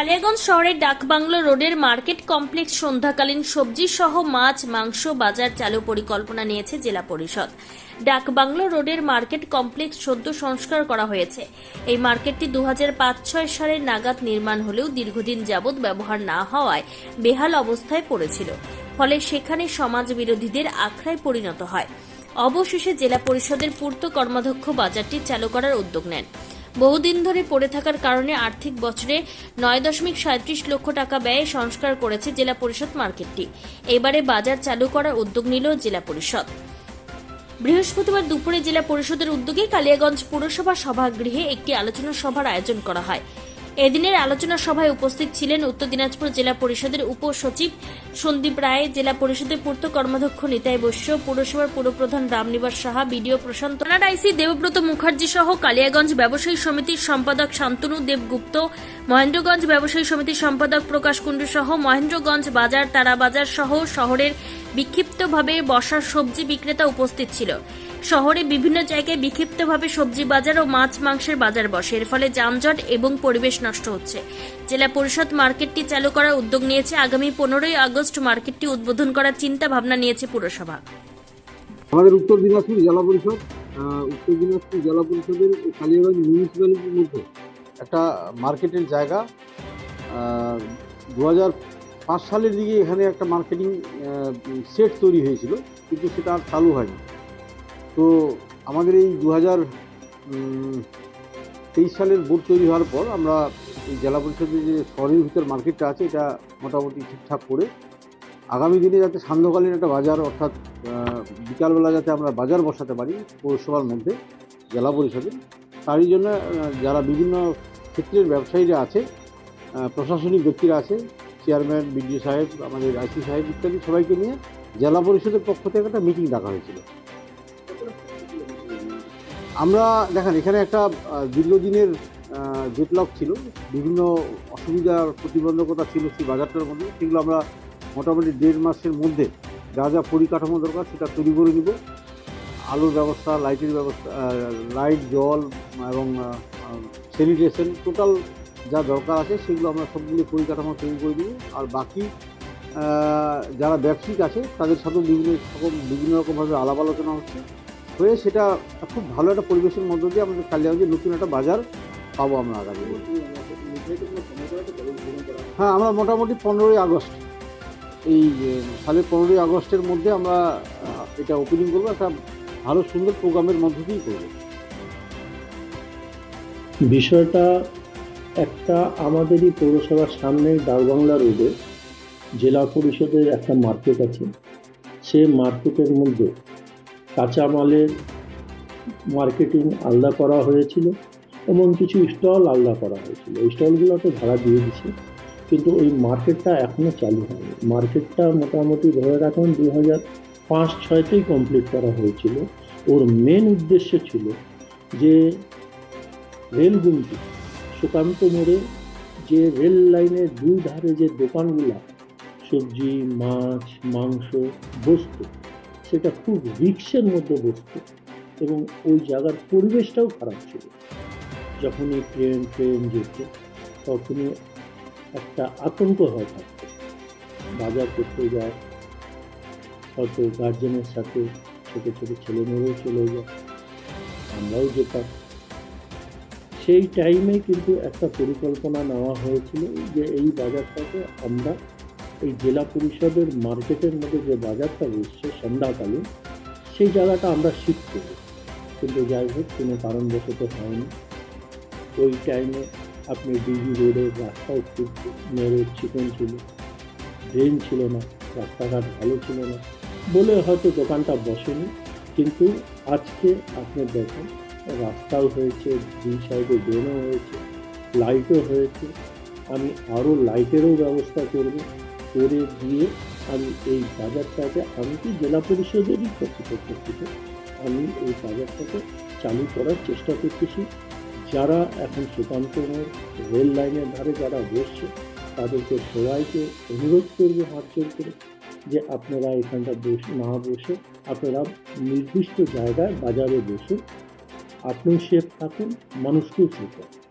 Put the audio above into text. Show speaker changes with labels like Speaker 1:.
Speaker 1: কালিয়াগঞ্জ শহরের ডাকবাংলো রোডের market complex সন্ধ্যাকালীন সবজি সহ মাছ, মাংস বাজার চালু পরিকল্পনা নিয়েছে জেলা পরিষদ। ডাকবাংলো রোডের মার্কেট কমপ্লেক্স সদ্য সংস্কার করা হয়েছে। এই মার্কেটটি দু ছয় সালের নাগাদ নির্মাণ হলেও দীর্ঘদিন যাবৎ ব্যবহার না হওয়ায় বেহাল অবস্থায় পড়েছিল। ফলে সেখানে সমাজ বিরোধীদের আখড়ায় পরিণত হয়। অবশেষে জেলা পরিষদের পূর্ত কর্মাধ্যক্ষ বাজারটি চালু করার উদ্যোগ নেন। বহুদিন ধরে পড়ে থাকার কারণে আর্থিক বছরে নয় দশমিক সাঁত্রিশ লক্ষ টাকা ব্যয়ে সংস্কার করেছে জেলা পরিষদ মার্কেটটি। এবারে বাজার চালু করার উদ্যোগ নিল জেলা পরিষদ। বৃহস্পতিবার দুপুরে জেলা পরিষদের উদ্যোগে কালিয়াগঞ্জ পুরসভা সভাগৃহে একটি আলোচনা সভার আয়োজন করা হয়। এদিনের আলোচনা সভায় উপস্থিত ছিলেন উত্তর দিনাজপুর জেলা পরিষদের উপসচিব সন্দীপ রায়, জেলা পরিষদের পূর্ত কর্মাধ্যক্ষ নিতাই বৈশ্য, পুরসভার পুরপ্রধান রামনিবাস সাহা, বিডিও প্রশান্ত আইসি দেবব্রত মুখার্জি সহ কালিয়াগঞ্জ ব্যবসায়ী সমিতির সম্পাদক শান্তনু দেবগুপ্ত, মহেন্দ্রগঞ্জ ব্যবসায়ী সমিতির সম্পাদক প্রকাশ কুণ্ডু সহ মহেন্দ্রগঞ্জ বাজার, তারাবাজার সহ শহরের বিক্ষিপ্তভাবে বসার সবজি বিক্রেতা উপস্থিত ছিল। শহরে বিভিন্ন জায়গায় বিক্ষিপ্তভাবে সবজি বাজার ও মাছ মাংসের বাজার বসে। এর ফলে যানজট এবং পরিবেশ নষ্ট হচ্ছে। জেলা পরিষদ মার্কেটটি চালু করার উদ্যোগ নিয়েছে। আগামী পনেরোই আগস্ট মার্কেটটি উদ্বোধন করার চিন্তা ভাবনা নিয়েছে পুরসভা।
Speaker 2: আমাদের উত্তর দিনাজপুর জেলা পরিষদ উত্তর দিনাজপুর জেলা পরিষদের কালিয়াগঞ্জ মিউনিসিপ্যালিটির মধ্যে একটা মার্কেটের জায়গা দু হাজার পাঁচ সালের দিকে এখানে একটা মার্কেটিং সেট তৈরি হয়েছিল, কিন্তু সেটা আর চালু হয়নি। তো আমাদের এই দু হাজার তেইশ সালের বোর্ড তৈরি হওয়ার পর আমরা এই জেলা পরিষদের যে শহরের ভিতর মার্কেটটা আছে, এটা মোটামুটি ঠিকঠাক করে আগামী দিনে যাতে সান্ধ্যকালীন একটা বাজার, অর্থাৎ বিকালবেলা যাতে আমরা বাজার বসাতে পারি পৌরসভার মধ্যে, জেলা পরিষদে তারই জন্য যারা বিভিন্ন ক্ষেত্রের ব্যবসায়ীরা আছে প্রশাসনিক ব্যক্তিরা আছে চেয়ারম্যান, বিডিও সাহেব, আমাদের আইসি সাহেব ইত্যাদি সবাইকে নিয়ে জেলা পরিষদের পক্ষ থেকে একটা মিটিং ডাকা হয়েছিল। আমরা দেখেন, এখানে একটা দীর্ঘদিনের জেটলক ছিল। বিভিন্ন অসুবিধার প্রতিবন্ধকতা ছিল সেই বাজারটার মধ্যে। সেগুলো আমরা মোটামুটি দেড় মাসের মধ্যে যা যা পরিকাঠামো দরকার সেটা তৈরি করে নিব। আলোর ব্যবস্থা, লাইটের ব্যবস্থা লাইট, জল এবং স্যানিটেশন টোটাল যা দরকার আছে সেগুলো আমরা সবগুলো পরিকাঠামো তৈরি করে দিব আর বাকি যারা ব্যবসায়িক আছে, তাদের সাথেও বিভিন্ন রকম, বিভিন্ন রকমভাবে আলাপ আলোচনা হচ্ছে। হয়ে সেটা খুব ভালো একটা পরিবেশের মধ্য দিয়ে আমাদের কালিয়াগঞ্জে নতুন একটা বাজার পাবো আমরা আগামী। হ্যাঁ আমরা মোটামুটি পনেরোই আগস্ট। এই, সালের পনেরোই আগস্টের মধ্যে আমরা এটা ওপেনিং করব, একটা ভালো সুন্দর প্রোগ্রামের মধ্য দিয়েই করব।
Speaker 3: বিষয়টা একটা আমাদেরই পৌরসভার সামনে ডাকবাংলা রোডে জেলা পরিষদের একটা মার্কেট আছে। সে মার্কেটের মধ্যে কাঁচামালের মার্কেটিং আলাদা করা হয়েছিল এবং কিছু স্টল আলাদা করা হয়েছিল। স্টলগুলো তো ভাড়া দিয়ে দিছে কিন্তু ওই মার্কেটটা এখনও চালু হয়নি। মার্কেটটা মোটামুটি ধরে রাখুন দু হাজার পাঁচ ছয়তেই কমপ্লিট করা হয়েছিল। ওর মেন উদ্দেশ্য ছিল যে রেলগুমটি সুকান্ত মোড়ে যে রেল লাইনের দুই ধারে যে দোকানগুলো, সবজি, মাছ, মাংস, বসতো, সেটা খুব রিক্সের মধ্যে বসতো এবং ওই জায়গার পরিবেশটাও খারাপ ছিল। যখনই ট্রেন ট্রেন যেত, তখনই একটা আতঙ্ক হয়ে থাকতো। বাজার করতে যায়, হয়তো গার্জেনের সাথে ছোটো ছোটো ছেলেমেয়েরাও চলে যায়। আমরাও যেতাম। সেই টাইমে কিন্তু একটা পরিকল্পনা নেওয়া হয়েছিল যে এই বাজারটাকে আমরা এই জেলা পরিষদের মার্কেটের মধ্যে যে বাজারটা বসছে সন্ধ্যাকালীন, সেই জায়গাটা আমরা শিফট কিন্তু যাই হোক, কোনো কারণবশত হয়নি। ওই টাইমে আপনি ডিজি রোডের রাস্তাও খুব মেরে চিকন ছিল। ড্রেন ছিল না, রাস্তাঘাট ভালো ছিল না। বলে হয়তো দোকানটা বসেনি। কিন্তু আজকে আপনি দেখেন রাস্তাও হয়েছে, দুই সাইডে ড্রেনও হয়েছে লাইটও হয়েছে। আমি আরও লাইটেরও ব্যবস্থা করব, করে দিয়ে আমি এই বাজারটাকে আমি কি জেলা পরিষদেরই কর্তৃপক্ষ আমি এই বাজারটাকে চালু করার চেষ্টা করতেছি। যারা এখন সুকান্ত রেল লাইনের ধারে যারা বসছে, তাদেরকে সবাইকে অনুরোধ করবে হাত করে যে আপনারা এখানটা বসে, না বসে, আপনারা নির্দিষ্ট জায়গায় বাজারে বসে আপনিও সেফ থাকুন মানুষকেও সেফ রাখুন